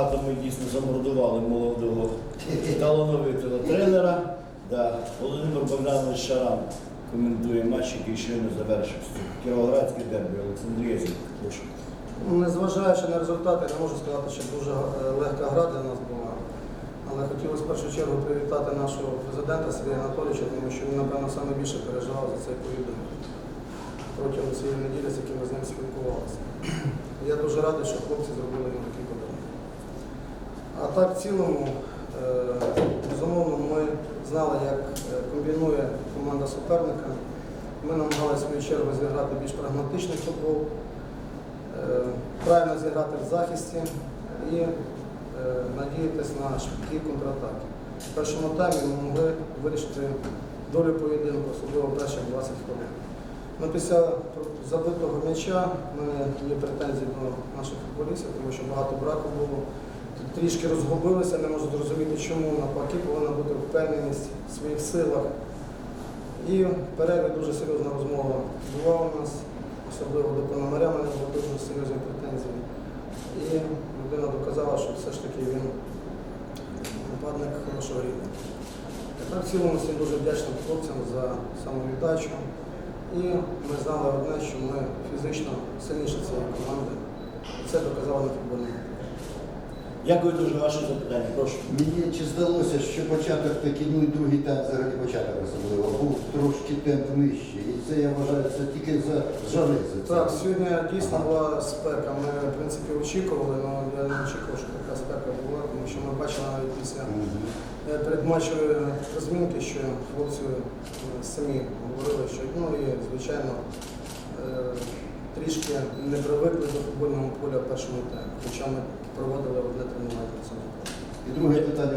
багато ми дійсно замордували молодого талановитого тренера. Да. Володимир Богданович Шаран коментує матч, який щойно завершився. Кіровоградське дербі, Олександрія Зінка. Прошу. Незважаючи на результати, не можу сказати, що дуже е, легка гра для нас була. Але хотілося в першу чергу привітати нашого президента Сергія Анатолійовича, тому що він, напевно, саме більше переживав за цей поєдинок протягом цієї неділі, з яким ми з ним спілкувалися. Я дуже радий, що хлопці зробили подарунок. А так, в цілому, е, безумовно, ми знали, як е, комбінує команда суперника. Ми намагалися в свою чергу зіграти більш прагматичний футбол, е, правильно зіграти в захисті і надіятися на швидкі контратаки. В першому таймі ми могли вирішити долю поєдинку, особливо перші 20 хвилин. Ну, після забитого м'яча в мене є претензії до наших футболістів, тому що багато браку було. Трішки розгубилися, не можу зрозуміти, чому навпаки повинна бути впевненість в своїх силах. І перерві дуже серйозна розмова була у нас, особливо до Пономаря мене були дуже серйозні претензії. І людина доказала, що все ж таки він нападник хорошого рівня. Так, в цілому всім дуже вдячним хлопцям за самовіддачу. І ми знали одне, що ми фізично сильніші цієї команди. Це доказали на футбольному. Дякую дуже за ваше запитання. Прошу. Мені чи здалося, що початок такий, ну і другий темп, взагалі початок особливо, був трошки темп нижчий. І це я вважаю, це тільки за жари. за. Так, сьогодні дійсно була спека. Ми, в принципі, очікували, але я не очікував, що така спека була, тому що ми бачили навіть після Мгм. е, розмінки, що хлопці е, самі говорили, що ну і звичайно е, трішки не привикли до футбольного поля в першому темпі, хоча ми проводили одне тренування в цьому полі. І друге питання.